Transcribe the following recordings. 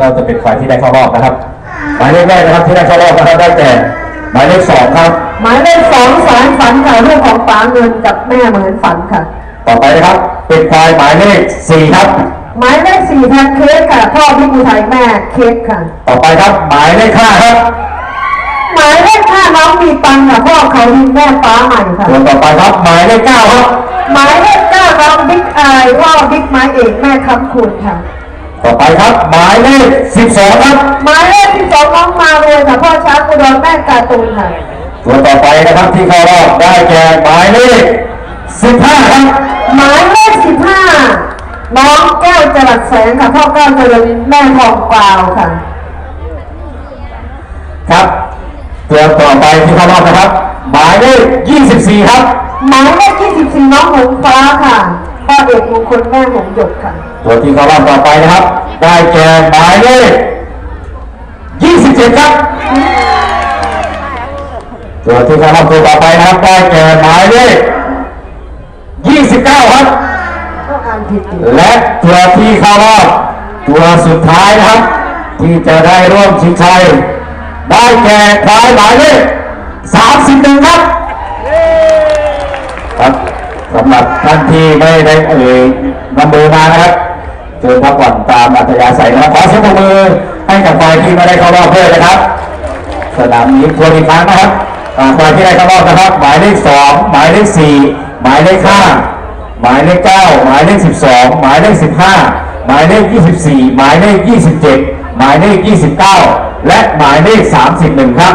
เราจะเป็นฝ่ายที่ได้เข้ารอบนะครับ หมายเลขแรกนะครับที่ได้เข้ารอบนะครับได้แก่หมายเลขสองครับ หมายเลขสองสารฝันค่ะลูกของป๋าเงินกับแม่เหมือนฝันค่ะ ต่อไปนะครับเป็นควายหมายเลขสี่ครับ หมายเลขสี่แทนเค้กค่ะพ่อพี่อุทัยแม่เค้กค่ะ ต่อไปครับหมายเลขห้าครับ หมายเลขห้าน้องมีตังค่ะพ่อเขาดินแม่ฟ้าใหม่ค่ะส่วนต่อไปครับหมายเลขเก้าครับ หมายเลขเก้าน้องบิ๊กอายพ่อบิ๊กไม้เอกแม่คำคุณค่ะ ต่อไปครับ หมายเลขสิบสองครับ หมายเลขที่สองน้องมารวยค่ะพ่อช้างอุดรแม่การ์ตูนค่ะส่วนต่อไปนะครับที่เข้ารอบได้แก่หมายเลขสิบห้าครับ หมายเลขสิบห้าน้องแก้วจรัสแสงค่ะพ่อแก้วจรัสแม่ทองกวาวค่ะ ครับตัวต่อไปที่เข้ารอบนะครับ หมายเลขยี่สิบสี่ครับ หมายเลข24น้องหงฟ้าค่ะ พ่อเอกมงคลแม่หงหยกค่ะตัวที่เข้ารอบต่อไปนะครับ ได้แก่หมายเลขยี่สิบเจ็ดครับ ตัวที่เข้ารอบตัวต่อไปนะครับ ได้แก่หมายเลขยี่สิบเก้าครับ ก็อ่านผิดอีกและตัวที่เข้ารอบตัวสุดท้ายนะครับ ที่จะได้ร่วมชิงชัย ได้แก่ควายหมายเลขสามสิบหนึ่งครับครับ สำหรับท่านที่ไม่ได้เอ่ยนำเบอร์มานะครับเชิญพักผ่อนตามอัธยาศัยนะครับขอเสียงปรบมือให้กับฝ่ายที่ไม่ได้เข้ารอบเพื่อนนะครับ สนามนี้ทวนอีกครั้งนะครับฝ่ายที่ได้เข้ารอบนะครับ หมายเลขสองหมายเลขสี่หมายเลขห้าหมายเลขเก้าหมายเลขสิบสองหมายเลขสิบห้าหมายเลขยี่สิบสี่หมายเลขยี่สิบเจ็ดหมายเลขยี่สิบเก้าและหมายเลขสามสิบหนึ่งครับ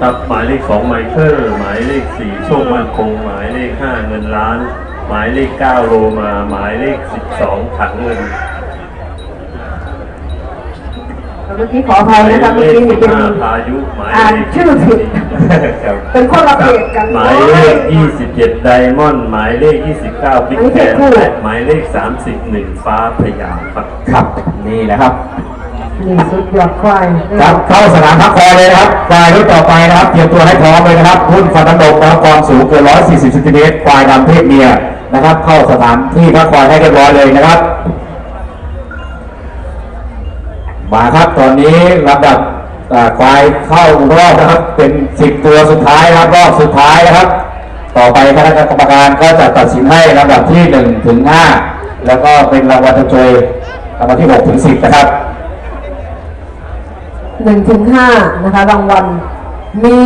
ครับหมายเลขสองไมเคิลหมายเลขสี่โชคมั่นคงหมาย เลขห้าเงินล้าน หมายเลขเก้าโลมา หมายเลขสิบสองถังเงินเมื่อกี้ขออภัยหมายนะคะเลเมื่อขกี้สิบเป็นห้าพายุหมายอ่านเลขชื่อผิดครับเป็นคนละเพจกันหมายเลขยี่สิบเจ็ดไดมอนด์หมายเลขยี่สิบเก้าบิ๊กแคนและหมายเลขสามสิบหนึ่งฟ้าพยามครับครับ นี่นะครับ นี่สุดยอดควายครับเข้าสนามพักคอยเลยนะครับควายรุ่นต่อไปนะครับเตรียมตัวให้พร้อมเลยนะครับรุ่นฟันน้ำนมนะครับความสูงเกิน 140เซนติเมตรควายดำเพศเมียนะครับ เข้าสนามที่พักคอยให้เรียบร้อยเลยนะครับมาครับตอนนี้ลำดับอ่าควายเข้ารอบนะครับ เป็น 10 ตัวสุดท้ายนะครับรอบสุดท้ายนะครับ ต่อไปคณะกรรมการก็จะตัดสินให้ลำดับที่1ถึง5แล้วก็เป็นรางวัลชมเชยรางวัลที่6ถึง10นะครับ หนึ่งถึงห้านะคะรางวัลมี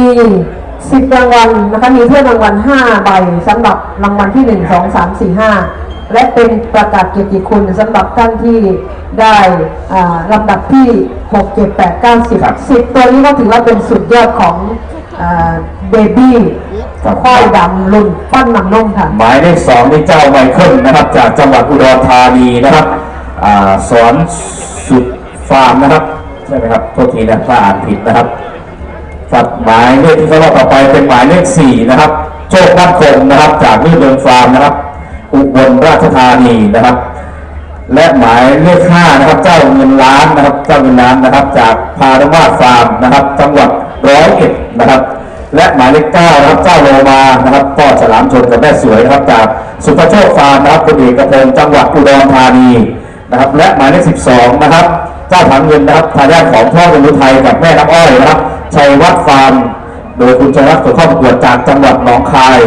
สิบรางวัลนะคะมีเพื่อนรางวัลห้าใบสำหรับรางวัลที่หนึ่งสองสามสี่ห้าและเป็นประกาศเกียรติคุณสำหรับท่านที่ได้อ่าลำดับที่หกเจ็ดแปดเก้าสิบครับสิบตัวนี้ก็ถือว่าเป็นสุดยอดของเบบี้ครับควายดำรุ่นปั้นนำนมค่ะ หมายเลขสองนี่เจ้าไมเคิลนะครับ จากจังหวัดอุดรธานีนะครับอาสอนสุดฟาร์มนะครับ ใช่ไหมครับโทษทีนะถ้าอ่านผิดนะครับครับหมายเลขที่เขารอบต่อไปเป็นหมายเลขสี่นะครับ โชคมั่นคงนะครับ จากนี่เดินฟาร์มนะครับ อุบลราชธานีนะครับ และหมายเลขห้านะครับ เจ้าเงินล้านนะครับ เจ้าเงินล้านนะครับ จากพานุมาฟาร์มนะครับ จังหวัดร้อยเอ็ดนะครับ และหมายเลขเก้านะครับ เจ้าโลมานะครับพ่อฉลามชนกับแม่สวยนะครับ จากสุภโชคฟาร์มนะครับคุณเอกพงศ์จังหวัดอุดรธานีนะครับ และหมายเลขสิบสองนะครับ เจ้าถังเงินนะครับทายาทของพ่อคุณุทัยกับแม่น้ำอ้อยนะครับชัยวัฒน์ฟาร์มโดยคุณชัยวัฒน์ส่งเข้าประกวดจากจังหวัดหนองคาย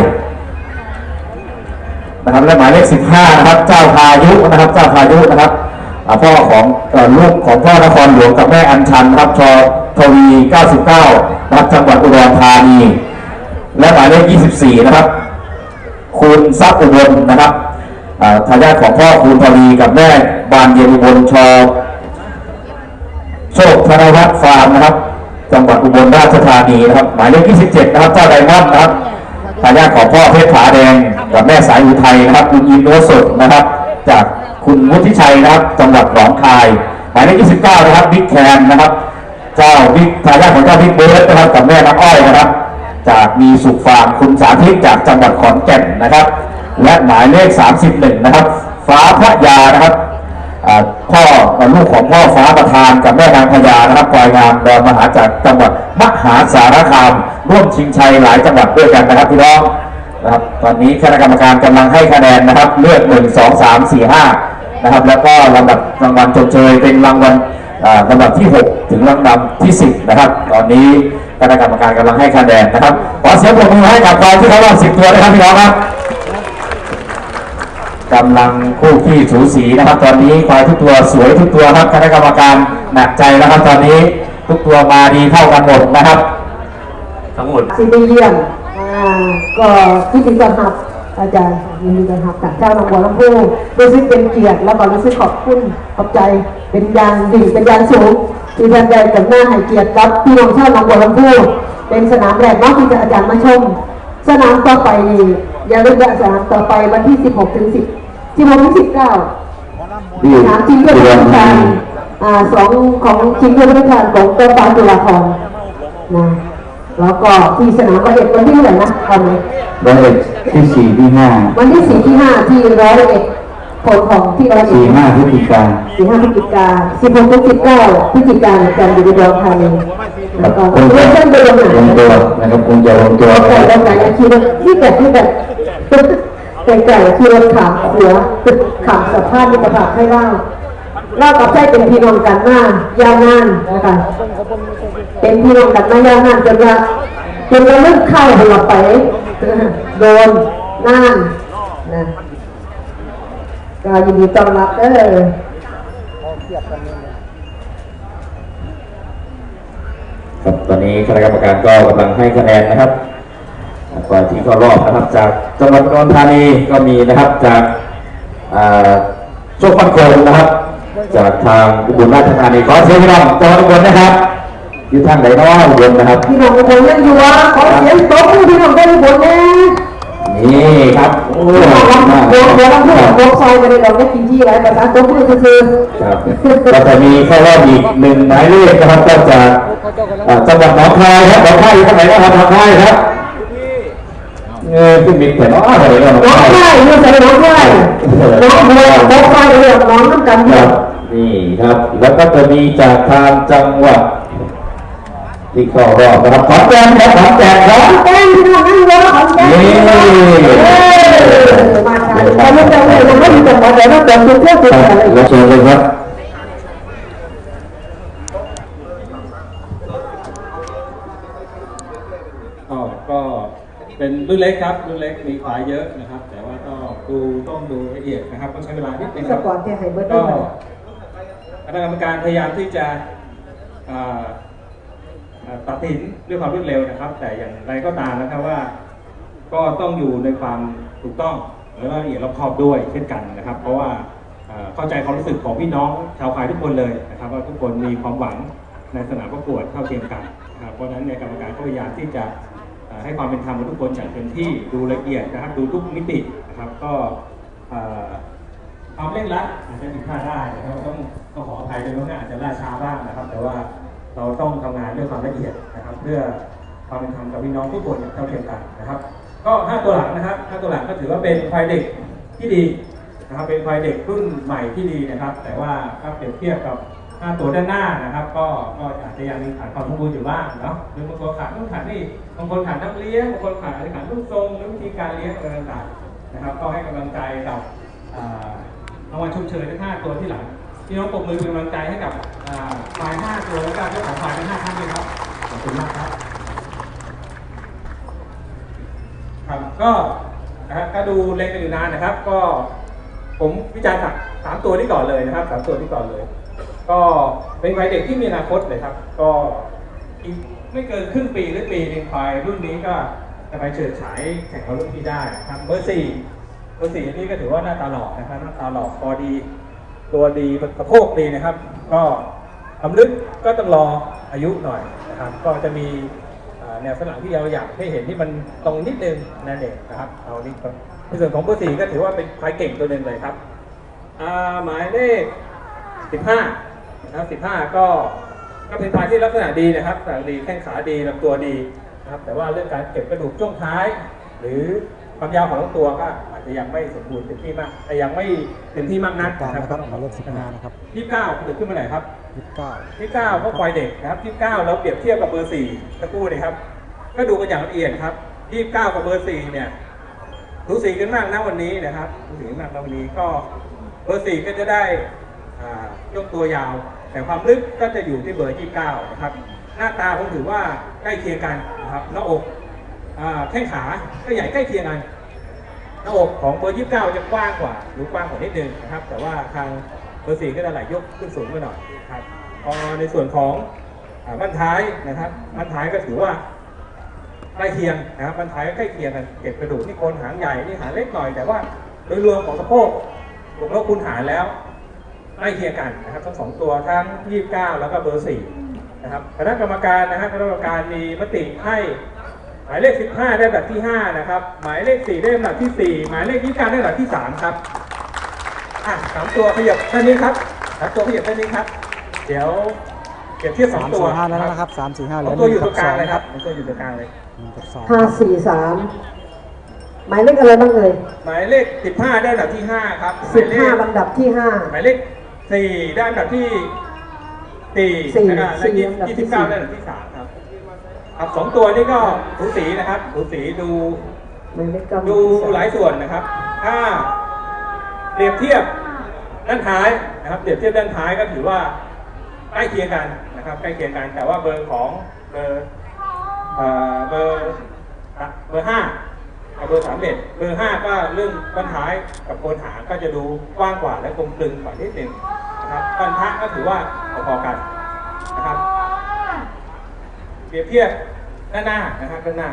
นะครับและหมายเลข 15 นะครับ เจ้าพายุนะครับ เจ้าพายุนะครับพ่อของลูกของพ่อนครหลวงกับแม่อัญชันครับชอทวี 99รับจังหวัดอุดรธานี และหมายเลข 24 นะครับ คุณทรัพย์อุบลนะครับทายาทของพ่อคุณทวีกับแม่บานเย็นอุบลชอโช คธนวัฒน์ฟาร์มนะครับ จังหวัดอุบลราชธานีนะครับ หมายเลข 27 นะครับ เจ้าไดมอนด์นะครับทายาทของพ่อเพชรผาแดงกับแม่สายอุทัยนะครับ คุณอินโนสดนะครับ จากคุณวุฒิชัยนะครับ จังหวัดหนองคาย หมายเลข 29 นะครับบิ๊กแคนนะครับ เจ้าบิ๊กทายาทของเจ้าบิ๊กเบิร์ดนะครับกับแม่น้ำอ้อยนะครับ จากมีสุขฟาร์มคุณสาธิตจากจังหวัดขอนแก่นนะครับ และหมายเลข 31 นะครับ ฟ้าพระยานะครับอ่า พ่อลูกของพ่อฟ้าประธานกับแม่นางพญานะครับควายงามดอนมหาจากจังหวัดมหาสารคามร่วมชิงชัยหลายจังหวัดด้วยกันนะครับพี่น้องนะครับตอนนี้คณะกรรมการกำลังให้คะแนนนะครับเลือกหนึ่งสองสามสี่ห้านะครับแล้วก็ลำดับรางวัลชมเชยเป็นรางวัลลำดับที่ 6 ถึงลำดับที่ 10 นะครับ ตอนนี้คณะกรรมการกำลังให้คะแนนนะครับขอเสียงปรบมือให้กับควายที่เขารอบ10 ตัวนะครับพี่น้องครับ กำลังคู่ขี้สูสีนะครับ ตอนนี้ควายทุกตัวสวยทุกตัวครับคณะกรรมการหนักใจแล้วครับตอนนี้ทุกตัวมาดีเท่ากันหมดนะครับ ทั้งหมดซีดีเยี่ยมอ่าก็ที่ดีกันครับอาจารย์ยินดีกันครับจากเจ้าหนองบัวลำพูรู้สึกเป็นเกียรติแล้วก็รู้สึกขอบคุณขอบใจเป็นอยางดีเป็นอยางสูงที่ท่านได้กับหน้าให้เกียรติกับพี่น้องชาวหนองบัวลำพูเป็นสนามแรกเนอกที่จะอาจารย์มาชม สนามต่อไปนี่อย่าลืมว่าสนามต่อไปวันที่ 16ถึง10 16ถึง19สนามชิงถ้วยพระราชทานอ่าสองของชิงถ้วยพระราชทานของตัวฟ้าจุฬาภรณ์นะแล้วก็ที่สนามประเด็จวันที่เท่าไหร่นะตอนนี้ร้อยเอ็ดที่สี่ที่ห้าวันที่สี่ที่ห้าที่ร้อยเอ็ดผลของที่ร้อยเอ็ดสี่ห้าพฤศจิกาสี่ห้าพฤศจิกาสิบหกถึงสิบเก้าพฤศจิกาในการอยู่ในดอนธานีแล้วก็คงเริ่จะมต้นไปลงไหนลงตัวนะครับคงจะลงตัวเราไก่เราไก่อาชีพที่แบบที่แบบ ไก่ไก่คือเราขามหัวขามสะพานมิตรภาพให้เล่าเล่ากับใจเป็นพี่น้องกันมายาวนานนะคะเป็นพี่น้องกันมายาวนานจนว่าจนเราเริ่มเข้าหัวไป โดนน่านนะก็ยินดีต้อนรับเออครับตอนนี้คณะกรรมการก็กำลังให้คะแนนนะครับ ก่อนที่เข้ารอบนะครับ จากจังหวัดอุดรธานีก็มีนะครับจากอ่าโชคฟันโคงนะครับ จากทางอุบลราชธานีขอเชิญพี่น้องจังหวัดอุบลนะครับอยู่ทางไหนเน้องอุบลนะครับพี่น้องคนยังอยู่วะขอเสียงตบมือพี่น้องได้ผลแน่นี่ครับโอ้พี่น้องลองมากโดนโดนต้องพูดครับโดนซอยไปเลยเราไม่กินที่ไรแต่การตบมือคือครับก็จะมีเข้ารอบอีกหนึ่งหมายเลขนะครับก็จากอ่าจังหวัดหนองคายครับหนองคายอยู่ทางไหนนะครับหนองคายครับ เออขึ้นบินเขียนว่าอะไรกันหนองน้องไข่เมื่อใส่น้องไข่น้องบัวน้องไข่เรียกน้องน้ำกันคเยรับนี่ครับ แล้วก็จะมีจากทางจังหวัดที่เข้ารอบนะครับขอนแก่นครับขอนแก่นครับแก้มพี่น้องนั่งรอของแก้มนี่เออมาค่ะแต่ไม่จำเลยมันไม่มีจังหวะแต่ต้องแต่งตัวเพื่อตัวครับอะไรแล้วเชิญเลยครับ เป็นรุ่นเล็กครับรุ่นเล็กมีขวายเยอะนะครับ แต่ว่าก็ดูต้องดูละเอียดนะครับต้องใช้เวลานิดนึงสครับปอร์ตที่ให้เบิร์ดก็ด้วยคณะกรรมการพยายามที่จะอ่าอ่าตัดสินด้วยความรวดเร็วนะครับ แต่อย่างไรก็ตามนะครับว่า ก็ต้องอยู่ในความถูกต้องและละเอียดรอบคอบด้วยเช่นกันนะครับ เพราะว่าอ่าเข้าใจความรู้สึกของพี่น้องชาวไทยทุกคนเลยนะครับ ว่าทุกคนมีความหวังในสนามประกวดเท่าเทียมกันนะครับเพราะฉะนั้นในยกรรมการก็พยายามที่จะอ่า ให้ความเป็นธรรมกับทุกคนอย่างเต็มที่ดูละเอียดนะครับดูทุกมิตินะครับก็ความเร่งรัดอาจจะผิดพลาดได้นะครับต้องต้องขออภัยด้วยว่าอาจจะล่าช้าบ้างนะครับ แต่ว่าเราต้องทำงานด้วยความละเอียดนะครับ เพื่อความเป็นธรรมกับพี่น้องทุกคนอย่างเท่าเทียมกันนะครับ ก็ห้าตัวหลังนะครับห้าตัวหลังก็ถือว่าเป็นควายเด็กที่ดีนะครับเป็นควายเด็กรุ่นใหม่ที่ดีนะครับ แต่ว่าถ้าเปรียบเทียบกับ ตัวด้านหน้านะครับ ก็ก็อาจจะยังมีขาดความสมบูรณ์อยู่บ้างเนาะหรือบางตัวขาดนู่นขาดนี่บางคนขาดน้ำเลี้ยงบางคนขาดอะไรขาดรูปทรงหรือวิธีการเลี้ยงอะไรต่างๆนะครับ ก็ให้กำลังใจกับอ่ารางวัลชมเชยทั้ง5ตัวที่หลังพี่น้องปรบมือเป็นกำลังใจให้กับอ่าฝ่าตัวและก็เจ้าของฝ่ายทั้ง5ท่านด้วยครับขอบคุณมากครับครับก็นะครับก็ดูเล็งกันอยู่นานนะครับ ก็ผมวิจารณ์สามตัวนี้ก่อนเลยนะครับสามตัวนี้ก่อนเลย ก็เป็นควายเด็กที่มีอนาคตเลยครับ ก็อีกไม่เกินครึ่งปีหรือปีหนึ่งควายรุ่นนี้ก็จะไปเฉิดฉายแข่งกับรุ่นพี่ได้ครับเบอร์สี่เบอร์สี่นี่ก็ถือว่าหน้าตาหล่อนะครับหน้าตาหล่อคอดี ตัวดีสะโพกดีนะครับ ก็ทำลึกก็ต้องรออายุหน่อยนะครับ ก็จะมีแนวสนามที่เราอยากให้เห็นที่มันตรงนิดนึงนั่นเองนะครับเอานี่ในส่วนของเบอร์สี่ก็ถือว่าเป็นควายเก่งตัวหนึ่งเลยครับหมายเลขสิบห้า นะครับสิบห้าก็ก็เป็นพายที่ลักษณะดีนะครับลักษณะดีแข้งขาดีลำตัวดีนะครับ แต่ว่าเรื่องการเก็บกระดูกช่วงท้าย หรือความยาวของลำตัวก็อาจจะยังไม่สมบูรณ์เต็มที่มากแต่ยังไม่เต็มที่มากนักการนะนะคครัรับบหมายเลขสิบห้านะครับยี่สิบเก้าเกิดขึ้นเมื่อไหร่ครับ ยี่สิบเก้ายี่สิบเก้าก็ควายเด็กนะครับยี่สิบเก้าเราเปรียบเทียบกับเบอร์สี่ตะกู้นี่ครับ ก็ดูกันอย่างละเอียดครับยี่สิบเก้ากับเบอร์สี่เนี่ยสูสีกันมากนะวันนี้นะครับสูสีกันมากนะวันนี้ก็เบอร์สี่ก็จะได้อ่า ย่งตัวยาว แต่ความลึกก็จะอยู่ที่เบอร์ 29 นะครับ หน้าตาผมถือว่าใกล้เคียงกันนะครับหน้าอกอ่าแข้งขาก็ใหญ่ใกล้เคียงกันหน้าอกของเบอร์ 29 จะกว้างกว่าหรือกว้างกว่านิดนึงนะครับ แต่ว่าทางเบอร์ 4 ก็จะไหลยกขึ้นสูงกว่าหน่อยครับพอในส่วนของบั้นท้ายนะครับบั้นท้ายก็ถือว่าใกล้เคียงนะครับบันท้ายก็ใกล้เคียงกันเก็บกระดูกที่โคนหางใหญ่นี่หางเล็กหน่อย แต่ว่าโดยรวมของสะโพกรวมแล้วคูณหารแล้ว ใกล้เคียงกันนะครับทั้งสองตัวทั้ง 29 แล้วก็เบอร์4นะครับคณะกรรมการนะฮะคณะกรรมการมีมติให้หมายเลข 15 ได้แบบที่ 5 นะครับ หมายเลข 4 ได้แบบที่ 4 หมายเลข29ได้แบบที่ 3 ครับอะสามตัวขยับแค่นี้ครับสามตัวขยับแค่นี้ครับ เดี๋ยวเปรียบเทียบสองสามตัวสี่ห้าแล้วนะครับสามสี่ห้าเหสลือองหตัวนึ่อยู่งตกัรบงกสลาองงเลยคครัรับบสองตัวอยู่ตรงกลางเลยหนึ่งกับสองห้าสี่สามหมายเลขอะไรบ้างเอ่ยหมายเลข 15 ได้แบบที่ 5 ครับสิบมายห้าเลขลำดับที่ห้าหมายเลข 4ได้แบบที่สี่4นะครับและสี่ลำดับที่ยี่สิบสี่เก้าได้แบบที่3ครับครับสองตัวนี้ก็สูสีนะครับสูสีดูหมายเลขเก้าดูหลายส่วนนะครับ ถ้าเปรียบเทียบด้านท้ายนะครับ เปรียบเทียบด้านท้ายก็ถือว่าใกล้เคียงกันนะครับ ใกล้เคียงกัน แต่ว่าเบอร์ของเบอร์เอ่อเบอร์อะเบอร์ห้ากับเบอร์สามเอ็ดเบอร์ห้าก็เรื่องด้านท้ายกับโคนหางก็จะดูกว้างกว่าและกลมกลึงกว่านิดหนึ่ง นะครับบรรทัดก็ถือว่าพอๆกันนะครับ เปรียบเทียบด้านหน้านะครับด้านหน้า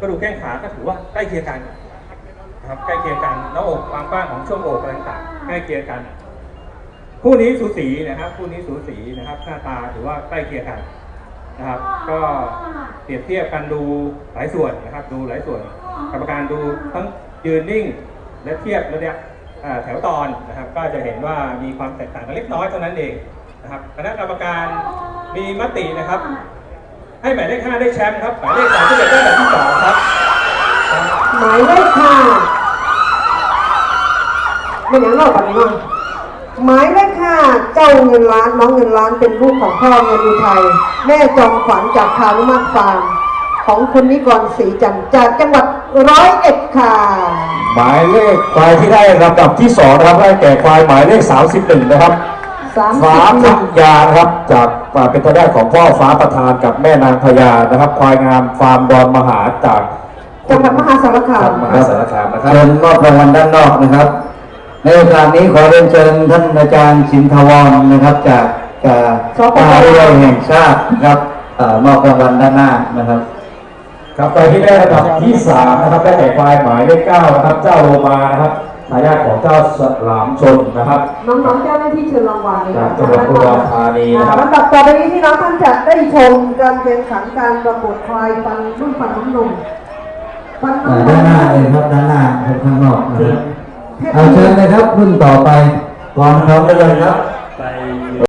กระดูกแข้งขาก็ถือว่าใกล้เคียงกันนะครับใกล้เคียงกันหน้าอกความกว้างของช่วงอกอะไรต่างๆใกล้เคียงกันคู่นี้สูสีนะครับคู่นี้สูสีนะครับหน้าตาถือว่าใกล้เคียงกันนะครับ ก็เปรียบเทียบกันดูหลายส่วนนะครับ ดูหลายส่วนกรรมการดูทั้งยืนนิ่งและเทียบระยะอ่า แถวตอนนะครับ ก็จะเห็นว่ามีความแตกต่างกันเล็กน้อยเท่านั้นเองนะครับคณะกรรมการมีมตินะครับ ให้หมายเลข5ได้แชมป์ครับหมายเลข3ที่เด็ได้แบบที่สองครับหมายเลขห้าไม่อย่างเล่ากันบ้งหมายเลขห้าเจ้าเงินล้านน้องเงินล้านเป็นลูกของพ่อเงินอุทัยแม่จอมขวัญจากคารุมาตฟาร์มของคุณนิกรศรีจันทร์จากจังหวัด ร้อยเอ็ดค่ะ หมายเลขควายที่ได้ลำดับที่สองนะครับได้แก่ควายหมายเลข 31 นะครับสามฟ้าสิบหทันึ่กงยานะครับจากอ่าเป็นตัวแรกของพ่อฟ้าประธานกับแม่นางพญานะครับ ควายงามฟาร์มดอนมหาจากจังหวัดมหาสารคาครัมบมหาสารคามนะครับ เชิญมอบรางวัลด้านนอกนะครับ ในโอกาสนี้ขอเรียนเชิญท่านอาจารย์สินทวรนะครับ จากจากมหาวิทยาลัยแห่งชาตินะครับเอ่อมอบรางวัลด้านหน้านะครับ ครับควายที่ได้ลำดับที่สามนะครับได้แก่ควายหมายเลขเก้านะครับ เจ้าโลมานะครับทายาทของเจ้าสลามชนนะครับน้องๆเจ้าหน้าที่เชิญรางวัลเลยจาค่ะกจังหวัดอุดรธานีนะครับลำดับต่อไปนี้ที่น้องท่านจะได้ชมการแข่งขันการประกวดควายฟันรุ่นฟันน้ำนมฟันเอ่อน้ำนด้านหน้าเลยมครับด้านหน้าข้างนอกนะครับเพชรเอาเชิญเลยครับรุ่นต่อไปก่อนพร้อมได้เลยครับไป